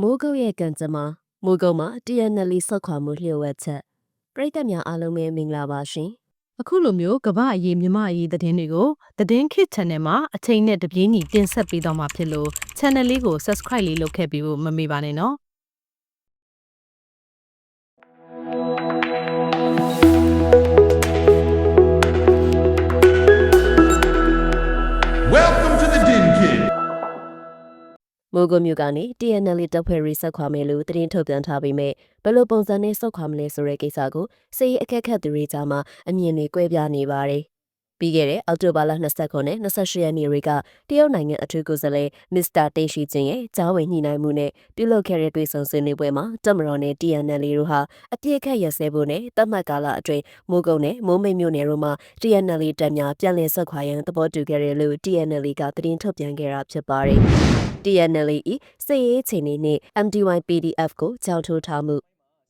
မိုးကုတ်ရဲ့ကံကြမ္မာမိုးကုတ်မှာ TNL ဆောက်ခွာမှုလျှို့ဝှက်ချက်ပရိသတ်များအားလုံးပဲမင်္ဂလာပါရှင်အခုလိုမျိုးကမ္ဘာအရေးမြမအရေးသတင်းတွေကိုသတင်းခစ် channel မှာအချိန်နဲ့တပြေးညီတင်ဆက်ပေးတော့မှာဖြစ်လို့ channel လေးကို subscribe လေးလုပ်ခဲ့ပြီးဖို့မမေ့ပါနဲ့နော် မိုးကုတ်မြို့ကနေ TNL တပ်ဖွဲ့ရေးဆောက်ခွာမယ်လို့သတင်းထုတ်ပြန်ထားပေမဲ့ဘယ်လိုပုံစံနဲ့ဆောက်ခွာမလဲဆိုတဲ့ကိစ္စကိုစေရေးအခက်ခက်သူတွေကြားမှာအမြင်တွေကွဲပြားနေပါတယ် ပြီးခဲ့တဲ့အောက်တိုဘာလ29နဲ့28ရက်နေ့တွေကတရုတ်နိုင်ငံအထူးကိုယ်စားလှယ်မစ္စတာတိတ်ရှိချင်းရဲ့ကြားဝင်ညှိနှိုင်းမှုနဲ့ပြုလုပ်ခဲ့တဲ့တွေ့ဆုံဆွေးနွေးပွဲမှာတပ်မတော်နဲ့ TNL တို့ဟာအပြည့်အခက်ရစဲဖို့နဲ့တတ်မှတ်ကာလအတွင်းမိုးကုတ်နဲ့မိုးမိတ်မြို့နယ်တို့မှာ TNL တပ်များပြန်လည်ဆက်ခွာရန်သဘောတူခဲ့တယ်လို့ TNL ကသတင်းထုတ်ပြန်ခဲ့တာဖြစ်ပါတယ်။ TNL ၏စစ်ရေးခြေနေနှင့် MDY PDF ကိုကြောက်ထိုးထားမှု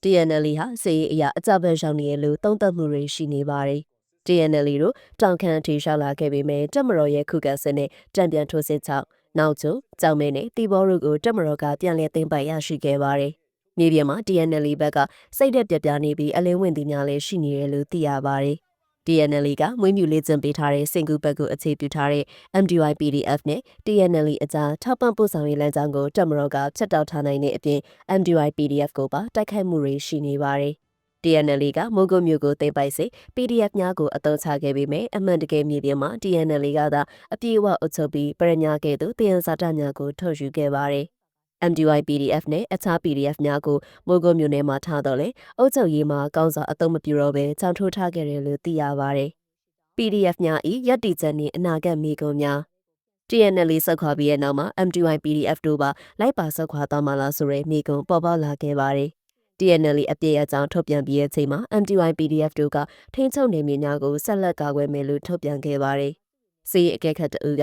TNL ဟာစစ်ရေးအရာအကြမ်းဖက်ရောက်နေရလို့တုံ့တက်မှုတွေရှိနေပါတယ်။ TNL တို့တောင်ခမ်းအထိရှောက်လာခဲ့ပေမဲ့တက်မတော်ရဲ့ခုခံစစ်နဲ့တံပြန်ထိုးစစ်ချောက်နောက်ကျကြောင်မဲနဲ့တီဘောတို့ကိုတက်မတော်ကပြန်လည်သိမ်းပိုက်ရရှိခဲ့ပါတယ်။မြေပြင်မှာ TNL ဘက်ကစိတ်သက်ပြပြနေပြီးအလင်းဝင်သူများလည်းရှိနေတယ်လို့သိရပါတယ်။ TNL ကမွေးမြူလေးကျင်ပေးထားတဲ့စင်ကူဘက်ကိုအခြေပြုထားတဲ့ MDY PDF နဲ့ TNL အကြားထောက်ပံ့ပို့ဆောင်ရေးလမ်းကြောင်းကိုတက်မတော်ကဖျက်တောက်ထားနိုင်တဲ့အပြင် MDY PDF ကိုပါတိုက်ခိုက်မှုတွေရှိနေပါတယ်။ TNL ကမိုးကုတ်မြို့ကိုသိမ်းပိုက်စေ PDF များကိုအသုံးချခဲ့ပေမဲ့အမှန်တကယ်မြေပြင်မှာ TNL ကသာအပြည့်အဝအုပ်ချုပ်ပြီးပြည်ညာကဲ့သို့တယံဇာတများကိုထုတ်ယူခဲ့ပါတယ်။ MDY PDF နဲ့အခြား PDF များကိုမိုးကုတ်မြို့နယ်မှာထားတော့လေအုပ်ချုပ်ရေးမှာကောင်းစွာအသုံးမပြုတော့ဘဲကြောင်ထိုးထားခဲ့တယ်လို့သိရပါတယ်။ PDF များဤရပ်တည်ချက်နှင့်အနာဂတ်မိကုံများ TNL ဆက်ခွာပြီးတဲ့နောက်မှာ MDY PDF တို့ပါလိုက်ပါဆက်ခွာသွားမှလားဆိုတဲ့မိကုံပေါ်ပေါက်လာခဲ့ပါတယ်။ TNL အပြည့်အကြောင်းထုတ်ပြန်ပြီးတဲ့အချိန်မှာ MDY PDF တို့ကထိန်းချုပ်နေမြေများကိုဆက်လက်ကာကွယ်မယ်လို့ထုတ်ပြန်ခဲ့ပါတယ်။စီအကဲခတ်တူက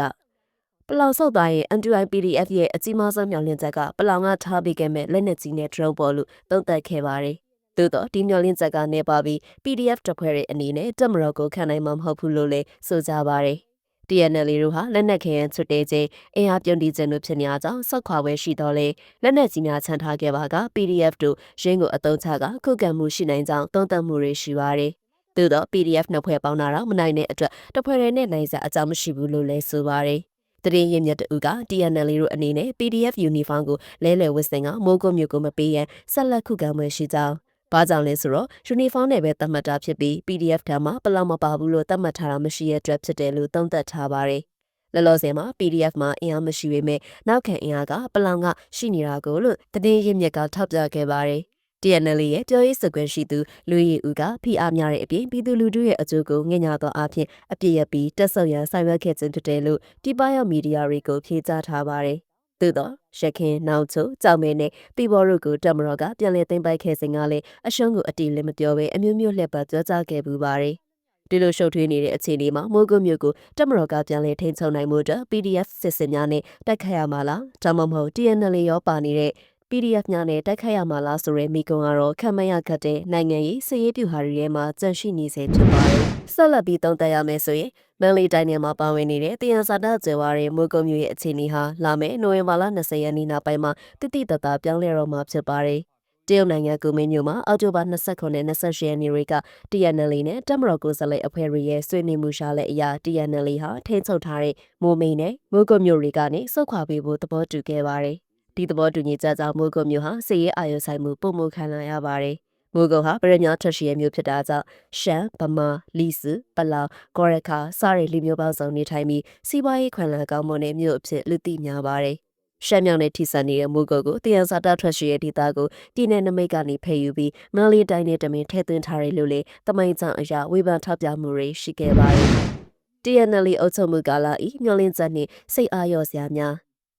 ပလောင်ဆုတ်သားရဲ့ MDY PDF ရဲ့အကြီးမားဆုံးမျှော်လင့်ချက်ကပလောင်ကထားပေးခဲ့မဲ့လက်နက်ကြီးနဲ့ drone ပေါ်လို့သုံးသပ်ခဲ့ပါတယ်။သို့တော့ဒီမျှော်လင့်ချက်ကနေပါပြီး PDF တပ်ဖွဲ့ရဲ့အနေနဲ့တက်မတော်ကိုခံနိုင်မှာမဟုတ်ဘူးလို့လည်းဆိုကြပါတယ်။ TNL တို့ဟာလက်နက်ခဲယမ်းချွတ်တဲခြင်းအင်အားပြုံးတီးခြင်းတို့ဖြစ်နေကြကြောင်းစောက်ခွာပွဲရှိတော့လေလက်နက်ကြီးများချန်ထားခဲ့ပါက PDF တို့ရင်းကိုအသုံးချကခုခံမှုရှိနိုင်ကြောင်းသုံးသပ်မှုတွေရှိပါတယ်။သို့တော့ PDF နှစ်ဖွဲ့ပေါင်းတာတော့မနိုင်တဲ့အတွက်တစ်ဖွဲ့တည်းနဲ့နိုင်စရာအကြောင်းမရှိဘူးလို့လည်းဆိုပါတယ်။တရင်ရင်မြတ်တူက TNL တို့အနေနဲ့ PDF uniform ကိုလဲလှယ်ဝတ်ဆင်ကမိုးကုတ်မျိုးကိုမပေးရန်ဆက်လက်ခုခံမှုရှိကြောင်း ဘာကြောင့်လဲဆိုတော့ uniform နဲ့ပဲသတ်မှတ်တာဖြစ်ပြီး PDF ထံမှာပလောက်မပါဘူးလို့သတ်မှတ်ထားတာမရှိတဲ့အတွက်ဖြစ်တယ်လို့သုံးသပ်ထားပါတယ်။လောလောဆယ်မှာ PDF မှာအင်အားမရှိပေမဲ့နောက်ခံအင်အားကပလောင်ကရှိနေတာကိုလို့တည်င်းရင်းမြစ်ကထောက်ပြခဲ့ပါတယ်။ TNL ရဲ့ပြောရေးဆိုခွင့်ရှိသူလူရီဦးကဖိအားများတဲ့အပြင်ပြည်သူလူထုရဲ့အကျိုးကိုငညသောအဖြစ်အပြည့်ရပြီးတက်ဆုံရန်ဆောင်ရွက်ခဲ့ခြင်းဖြစ်တယ်လို့တိပရောက်မီဒီယာတွေကိုဖြေကြားထားပါတယ်။ သို့တော့ရခင်နောက်ချိုကြောင်မဲနဲ့တီဘော်တို့ကိုတက်မတော်ကပြန်လည်သိမ်းပိုက်ခဲ့စဉ်ကလည်းအရှုံးကိုအတီးလည်းမပြောဘဲအမျိုးမျိုးလှည့်ပတ်ပြောကြားခဲ့ပူပါတယ်။ဒီလိုရှုပ်ထွေးနေတဲ့အခြေအနေမှာမိုးကုတ်မြို့ကိုတက်မတော်ကပြန်လည်ထိန်းချုပ်နိုင်မှုအတွက် PDF စစ်စင်များနဲ့တိုက်ခတ်ရမှာလားဒါမှမဟုတ် TNL ရောပါနေတဲ့ PDF များနဲ့တိုက်ခိုက်ရမှာလားဆိုတဲ့မိကုံကတော့ခံမရခတ်တဲ့နိုင်ငံရေးစည်ရေးပြူဟာတွေထဲမှာကြန့်ရှိနေစေဖြစ်ပါတယ်။ဆက်လက်ပြီးသုံးသပ်ရမယ်ဆိုရင်မန်လေးတိုင်းထဲမှာပါဝင်နေတဲ့တယံဇာတကျေဝါရဲ့မိုးကုံမျိုးရဲ့အခြေအနေဟာလာမယ့်နိုဝင်ဘာလ20ရက်နေ့နောက်ပိုင်းမှာတိတိတသားပြောင်းလဲတော့မှာဖြစ်ပါတယ်။တရုတ်နိုင်ငံကူမင်းမြို့မှာအောက်တိုဘာ29နဲ့28ရက်နေ့တွေက TNL နဲ့တက်မတော်ကိုယ်စားလှယ်အဖွဲ့တွေရဲ့ဆွေးနွေးမှုရှားလက်အရာ TNL ဟာထိန်းချုပ်ထားတဲ့မိုးမိန်နဲ့မိုးကုတ်မြို့တွေကနေစုခွာပေးဖို့သဘောတူခဲ့ပါတယ်။ ဒီသဘောတူညီချက်ကြောင့်မိုးကုတ်မြို့ဟာစီရေးအာရုံဆိုင်မှုပုံမှုခံလာရပါတယ်။မိုးကုတ်ဟာပြည်မြောက်ထရှိရဲ့မြို့ဖြစ်တာကြောင့်ရှမ်းဗမာလီစုပလောင်ဂေါရခါစတဲ့လူမျိုးပေါင်းစုံနေထိုင်ပြီးစီးပွားရေးခွန်လန်းကောင်းမွန်တဲ့မြို့အဖြစ်လူသိများပါတယ်။ရှမ်းမြောင်နဲ့ထိစပ်နေတဲ့မိုးကုတ်ကိုတယံဇာတာထွက်ရှိရဲ့ဒေသကိုပြည်내နမိတ်ကနေဖယ်ယူပြီးမန္တလေးတိုင်းနဲ့တမင်ထည့်သွင်းထားတယ်လို့လေတမိုင်းကြောင်အရာဝေဖန်ထောက်ပြမှုတွေရှိခဲ့ပါတယ်။ TNL အုပ်ချုပ်မှုကာလဤမျောလင်းချက်နှင့်စိတ်အားလျော့စရာများ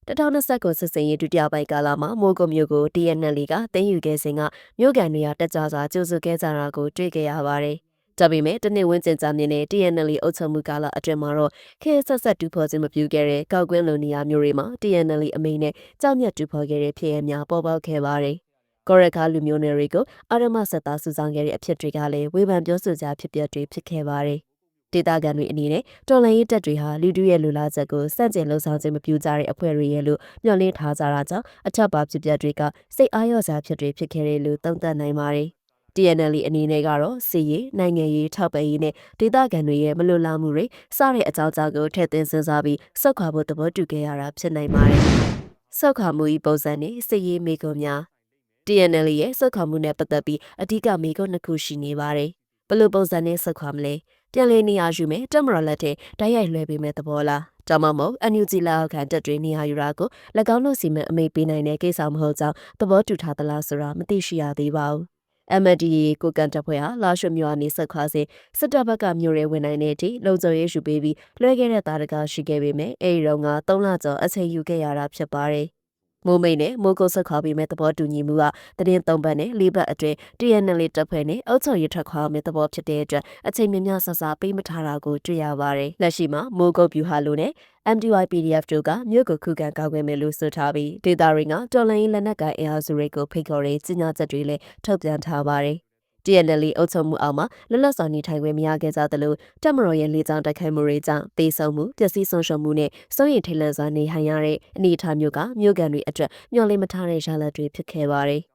2020ကိုစစ်စင်ရေးဒုတိယပိုင်းကာလမှာမိုးကုတ်မြို့ကို TNL ကတင်းယူခဲ့စဉ်ကမြို့ကန်တွေကတက်ကြစွာကြိုးစုခဲ့ကြတာကိုတွေ့ကြရပါတယ်။ဒါပေမဲ့တနေ့ဝင်းကျင်ကြာမြင့်တဲ့ TNL အုပ်ချုပ်မှုကာလအတွင်းမှာတော့ခေတ်ဆက်ဆက်တူဖော်ခြင်းမပြုခဲ့တဲ့ကောက်ကွင်းလိုနေရာမျိုးတွေမှာ TNL အမိန်နဲ့ကြောက်မြတ်တူဖော်ခဲ့တဲ့ဖြစ်ရများပေါ်ပေါက်ခဲ့ပါတယ်။ကောရခါလူမျိုးနယ်တွေကိုအာရမဆက်သားစုဆောင်ခဲ့တဲ့အဖြစ်တွေကလည်းဝေဖန်ပြောဆိုကြဖြစ်ပျက်တွေဖြစ်ခဲ့ပါတယ်။ ဒေတာကန်တွေအနေနဲ့တော်လန်ရေးတပ်တွေဟာလူထုရဲ့လူလာချက်ကိုစန့်ကျင်လှုံ့ဆော်ခြင်းမပြုကြတဲ့အဖွဲ့တွေရဲ့လို့ညှော်လင့်ထားကြတာကြောင့်အထက်ပါဖြစ်ပျက်တွေကစိတ်အားလျော့စရာဖြစ်တွေဖြစ်ခဲ့တယ်လို့သုံးသပ်နိုင်ပါတယ်။ TNL အနေနဲ့ကတော့စီရေးနိုင်ငံရေးထောက်ပံ့ရေးနဲ့ဒေသခံတွေရဲ့မလွတ်လာမှုတွေစတဲ့အကြောင်းအကြောင်းကိုထည့်သွင်းစဉ်းစားပြီးစောက်ခွာဖို့သဘောတူခဲ့ရတာဖြစ်နိုင်ပါတယ်။စောက်ခွာမှုဤပုံစံနဲ့စီရေးမိကုံများ TNL ရဲ့စောက်ခွာမှုနဲ့ပတ်သက်ပြီးအဓိကမိကုံနှစ်ခုရှိနေပါတယ်။ဘယ်လိုပုံစံနဲ့စောက်ခွာမလဲ။ ပြန်လည်နေရာယူမယ်တက်မရလက်တဲ့တိုက်ရိုက်လွှဲပေးမယ်သဘောလား။ဒါမှမဟုတ် NUG လောက်ခံတက်တွေနေရာယူတာကို၎င်းတို့စီမံအမိတ်ပေးနိုင်တဲ့ကိစ္စမဟုတ်ကြောင်းသဘောတူထားသလားဆိုတာမသိရှိရသေးပါဘူး။ MDA ကိုကန်တပ်ဖွဲ့ဟာလာရွှေမြို့အနေဆက်ခွာစဉ်စစ်တပ်ဘက်ကမြို့ရဲဝင်နိုင်တဲ့အထိလုံခြုံရေးယူပေးပြီးလွှဲခဲ့တဲ့တာတကားရှိခဲ့ပေမဲ့အဲဒီတော့က3လကျော်အချိန်ယူခဲ့ရတာဖြစ်ပါတယ်။ မိုးမိန်နဲ့မိုးကုတ်ဆက်ခွာပြီးမဲ့သဘောတူညီမှုကတရင်၃ဘတ်နဲ့၄ဘတ်အတွင်း TNL တပ်ဖွဲ့နဲ့အုပ်ချုပ်ရေးထွက်ခွာမဲ့သဘောဖြစ်တဲ့အတွက်အချိန်များများဆဆပေးမထားတာကိုတွေ့ရပါတယ်။လက်ရှိမှာမိုးကုတ်ဗျူဟာလိုနဲ့ MDY PDF တို့ကမြို့ကိုခုခံကာကွယ်မယ်လို့ဆိုထားပြီးဒေတာရင်းကတော်လိုင်းလက်နက်ကိုင်အင်အားစုတွေကိုဖိတ်ခေါ်တဲ့ကြီးညာချက်တွေလည်းထုတ်ပြန်ထားပါတယ်။ TNL အုပ်ချုပ်မှုအောက်မှာလွတ်လပ်စွာနေထိုင်ခွင့်မရခဲ့ကြသလိုတက်မတော်ရဲ့လေကြောင်းတိုက်ခိုက်မှုတွေကြောင့်တေဆုံမှုပျက်စီးဆုံးရှုံးမှုနဲ့စိုးရိမ်ထိတ်လန့်စွာနေဟန်ရတဲ့အနေအထားမျိုးကမြို့ကန်တွေအတွက်မျှော်လင့်မထားတဲ့ရလဒ်တွေဖြစ်ခဲ့ပါတယ်။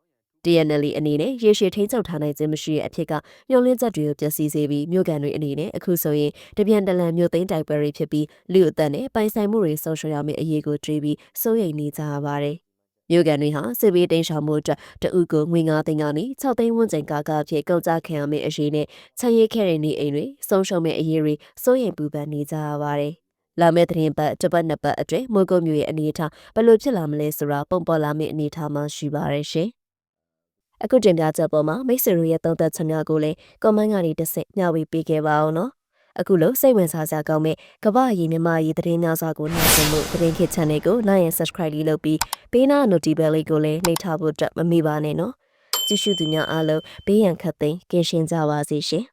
TNL အနေနဲ့ရေရှည်ထိန်းချုပ်ထားနိုင်ခြင်းမရှိတဲ့အဖြစ်ကမျှော်လင့်ချက်တွေကိုပျက်စီးစေပြီးမြို့ကန်တွေအနေနဲ့အခုဆိုရင်တပြန်တလန်မြို့သိမ်းတိုက်ပွဲတွေဖြစ်ပြီးလူအသက်နဲ့ပိုင်ဆိုင်မှုတွေဆုံးရှုံးရမယ့်အရေးကိုတွေးပြီးစိုးရိမ်နေကြရပါတယ်။ မြို့ကန်တွေဟာစစ်ဘေးတိမ်းရှောင်မှုအတွက်တအုပ်ကိုငွေ9သိန်းကနေ6သိန်းဝန်းကျင်ကာကအဖြစ်ကုန်ကြခံရမယ့်အရေးနဲ့ခြံရိပ်ခဲ့တဲ့နေအိမ်တွေဆုံးရှုံးမဲ့အရေးတွေစိုးရိမ်ပူပန်နေကြရပါတယ်။လာမယ့်သတင်းပတ်တစ်ပတ်နှစ်ပတ်အတွင်းမိုးကုတ်မြို့ရဲ့အနေအထားဘယ်လိုဖြစ်လာမလဲဆိုတာပုံပေါ်လာမယ့်အနေအထားမှရှိပါရဲ့ရှင်။အခုတင်ပြချက်ပေါ်မှာမိတ်ဆွေတို့ရဲ့သုံးသပ်ချက်များကိုလည်း comment ကနေတစ်ဆင့်မျှဝေပေးခဲ့ပါအောင်နော်။ အခုလိုစိတ်ဝင်စားစရာကောင်းမဲ့ကမ္ဘာရေးမြမရေးသတင်းများစွာကိုနှိုင်းယှဉ်မှုသတင်းခေတ် channel ကို like and subscribe လေးလုပ်ပြီးဘေးနား notification လေးကိုလည်းနှိပ်ထားဖို့အတွက်မမေ့ပါနဲ့နော်ကြည့်ရှုသူများအားလုံးဘေးရန်ခတ်သိမ်းကင်းရှင်းကြပါစေရှင်